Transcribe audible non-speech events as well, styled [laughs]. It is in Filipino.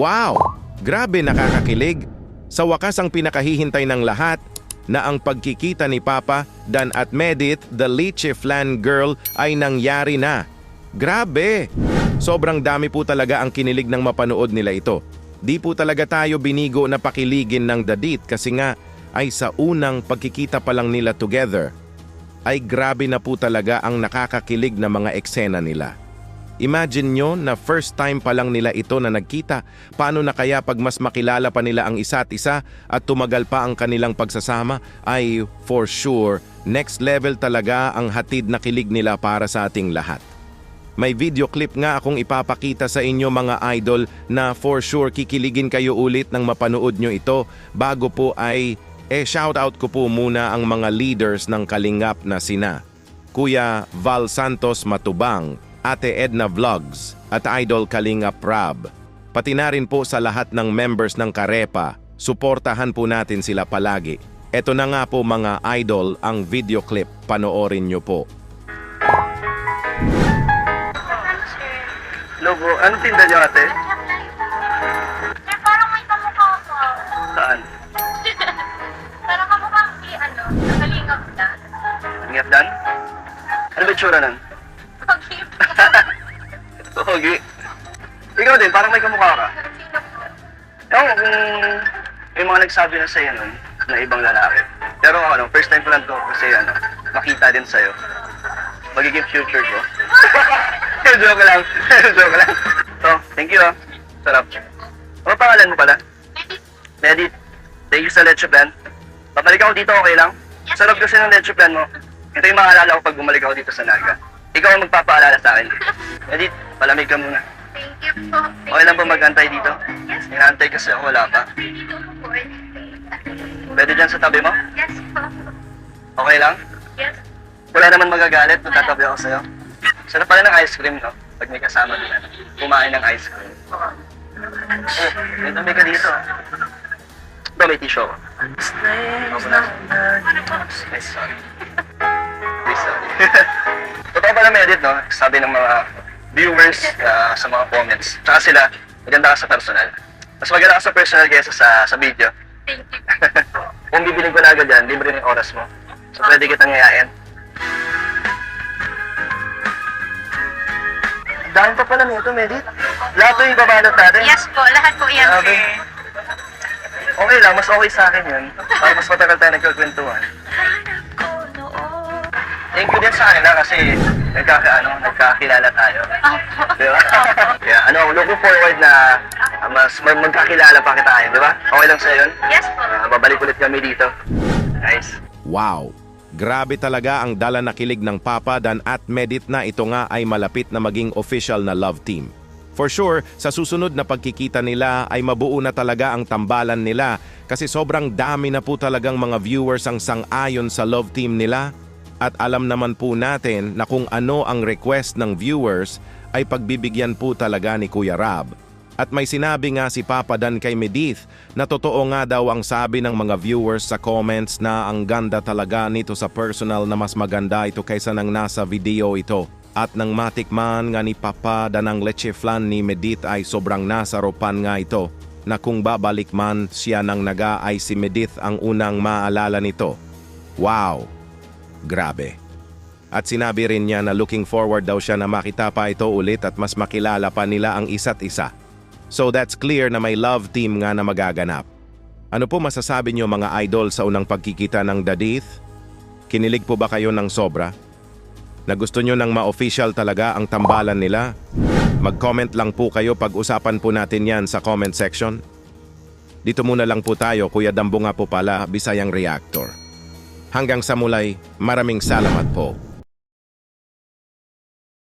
Wow! Grabe nakakakilig. Sa wakas ang pinakahihintay ng lahat na ang pagkikita ni Papa, Dan at Medit, the Leche Flan Girl, ay nangyari na. Grabe! Sobrang dami po talaga ang kinilig ng mapanood nila ito. Di po talaga tayo binigo na pakiligin ng dadit kasi nga ay sa unang pagkikita pa lang nila together ay grabe na po talaga ang nakakakilig na mga eksena nila. Imagine nyo na first time pa lang nila ito na nagkita, paano na kaya pag mas makilala pa nila ang isa't isa at tumagal pa ang kanilang pagsasama? Ay for sure next level talaga ang hatid na kilig nila para sa ating lahat. May video clip nga akong ipapakita sa inyo mga idol na for sure kikiligin kayo ulit nang mapanood nyo ito. Bago po ay eh shoutout ko po muna ang mga leaders ng Kalingap na sina Kuya Val Santos Matubang, Ate Edna Vlogs at Idol Kalingap Rab. Pati na rin po sa lahat ng members ng Karepa, suportahan po natin sila palagi. Ito na nga po mga idol ang video clip, panoorin nyo po. Logo, anong tinda niyo ate? Sir, parang may kamukha ko. Saan? [laughs] parang kamukha si, ano, kalingap na. Ingat dan? Ano ba itsura nun? Pag-hip. Pogi. Ikaw din, parang may kamukha ka. Ewan ko kung may mga nagsabi na sa'yo nun na ibang lalaki. Pero ano, first time ko lang to kasi ano, makita din sa'yo. Magiging future ko. [laughs] Joke lang. [laughs] Joke lang. So, thank you ah. Sarap. Ano pangalan mo pala? Medit. Thank you sa leche plan. Babalik ako dito, okay lang? Sarap kasi ng leche plan mo. Ito yung maalala ko pag bumalik ako dito sa Naga. Ikaw ang magpapaalala sa akin. Medit, palamig ka muna. Thank you po. Okay lang ba magantay dito? Yes, po. Inaantay kasi ako, wala pa. Dito po po. Pwede dyan sa tabi mo? Yes po. Okay lang? Yes. Wala naman magagalit, magtatabi ako sa'yo. Sarap pala ng ice cream, no? Pag may kasama din, ano, kumain ng ice cream. Oh, may dami ka dito. Ito, may tissue ako. Ako na. Ay, sorry. [laughs] Ay, sorry. [laughs] Pala may edit, no? Sabi ng mga viewers ah, sa mga comments. Tsaka sila, maganda ka sa personal. Mas maganda ka sa personal kaysa sa, sa video. Thank you. [laughs] Kung bibiling ko na agad yan, libre ng oras mo. So, pwede kitang ngayain. Dahil pa pala nito, Medit. Lahat to yung babalot natin. Yes po. Lahat po yan, Grabe. sir. Okay lang, mas okay sa akin yun. Para mas matagal tayo nagkakwentuhan. Thank you din sa kanila kasi nagkaka, ano, nagkakilala tayo. Opo. Di ba? [laughs] Kaya ano, looking forward na ah, mas mag- magkakilala pa kita kayo, di ba? Okay lang sa'yo yun? Yes po. Ah, babalik ulit kami dito. Nice. Wow! Grabe talaga ang dala na kilig ng Papa Dan at Medit na ito nga ay malapit na maging official na love team. For sure, sa susunod na pagkikita nila ay mabuo na talaga ang tambalan nila kasi sobrang dami na po talagang mga viewers ang sang-ayon sa love team nila. At alam naman po natin na kung ano ang request ng viewers ay pagbibigyan po talaga ni Kuya Rab. At may sinabi nga si Papa Dan kay Medith na totoo nga daw ang sabi ng mga viewers sa comments na ang ganda talaga nito sa personal na mas maganda ito kaysa ng nasa video ito. At nang matikman nga ni Papa Dan ang leche flan ni Medith ay sobrang nasaropan nga ito na kung babalik man siya ng naga ay si Medith ang unang maalala nito. Wow! Grabe. At sinabi rin niya na looking forward daw siya na makita pa ito ulit at mas makilala pa nila ang isa't isa. So that's clear na may love team nga na magaganap. Ano po masasabi niyo mga idol sa unang pagkikita ng Dadith? Kinilig po ba kayo ng sobra? Na gusto niyo nang ma-official talaga ang tambalan nila? Mag-comment lang po kayo pag-usapan po natin yan sa comment section. Dito muna lang po tayo, Kuya Dambo nga po pala, Bisayang Reactor. Hanggang sa mulay, maraming salamat po.